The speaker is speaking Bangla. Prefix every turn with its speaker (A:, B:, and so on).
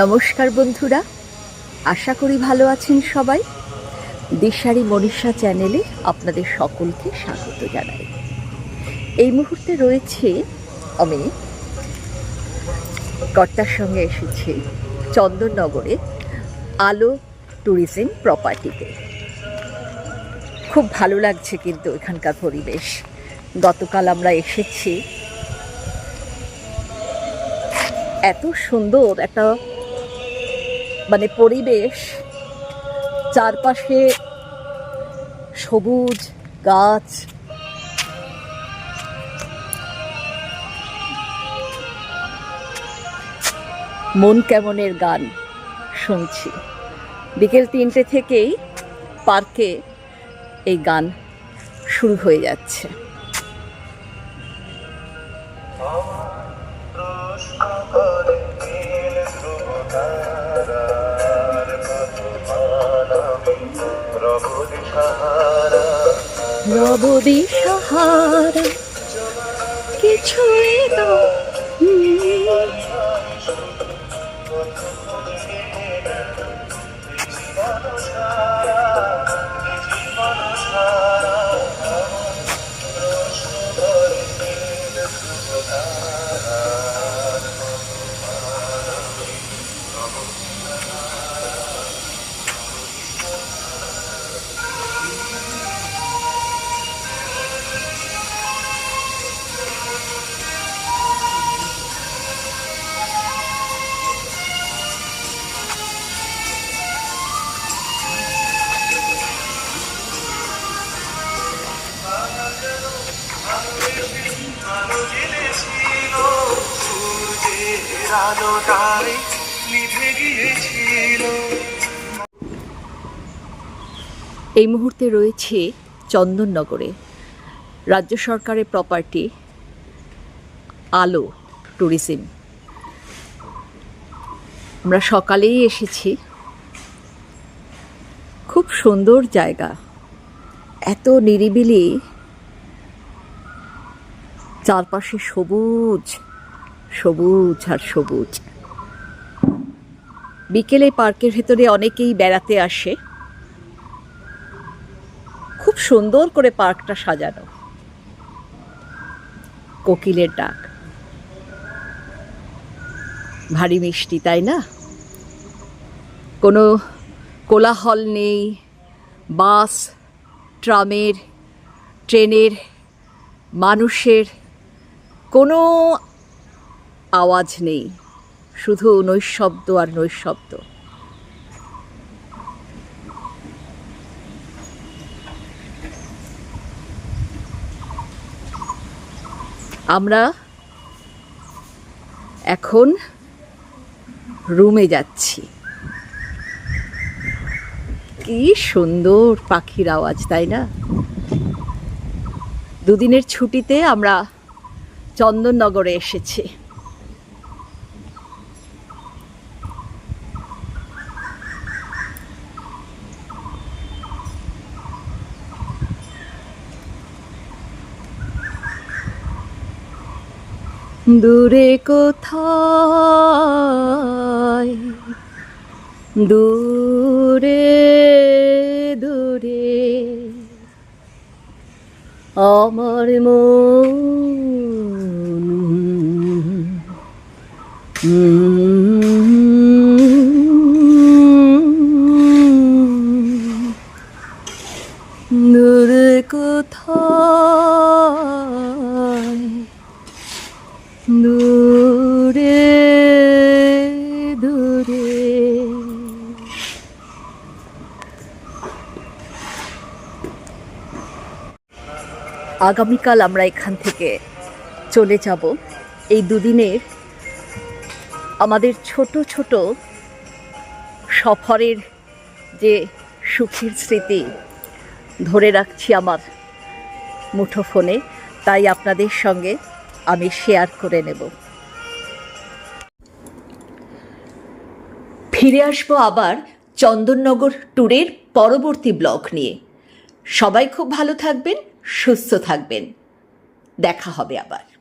A: নমস্কার বন্ধুরা, আশা করি ভালো আছেন সবাই। দিশারি মনীষা চ্যানেলে আপনাদের সকলকে স্বাগত জানাই। এই মুহূর্তে রয়েছে আমি, কর্তার সঙ্গে এসেছি চন্দননগরে আলো ট্যুরিজম প্রপার্টিতে। খুব ভালো লাগছে কিন্তু এখানকার পরিবেশ। গতকাল আমরা এসেছি। এত সুন্দর একটা মানে পরিবেশ, চারপাশে সবুজ গাছ। মন কেমনের গান শুনছি। বিকেল তিনটে থেকেই পার্কে এই গান শুরু হয়ে যাচ্ছে। নবদি সাহারা। কিছুই তো এই মুহূর্তে রয়েছে চন্দননগরে। রাজ্য সরকারের প্রপার্টি আলো ট্যুরিজম আমরা সকালেই এসেছি। খুব সুন্দর জায়গা। এত নিরিবিলি। চারপাশে সবুজ। সবুজ আর সবুজ। বিকেলে পার্কের ভেতরে অনেকেই বেড়াতে আসে। খুব সুন্দর করে পার্কটা সাজানো। কোকিলের ডাক। ভারী মিষ্টি, তাই না? কোনো কোলাহল নেই। বাস, ট্রামের, ট্রেনের, মানুষের, কোনো আওয়াজ নেই, শুধু নৈশব্দ আর নৈশব্দ। আমরা এখন রুমে যাচ্ছি। কি সুন্দর পাখির আওয়াজ, তাই না? দুদিনের ছুটিতে আমরা চন্দননগরে এসেছি। দূরে কোথায়? দূরে দূরে। আমার মন দূরে আগামীকাল আমরা এখান থেকে চলে যাব। এই দুদিনের আমাদের ছোট ছোট সফরের যে সুখের স্মৃতি ধরে রাখছি আমার মুঠোফোনে, তাই আপনাদের সঙ্গে আমি শেয়ার করে নেব। ফিরে আসব আবার চন্দননগর ট্যুরের পরবর্তী ব্লগ নিয়ে। সবাই খুব ভালো থাকবেন। সুস্থ থাকবেন। দেখা হবে আবার।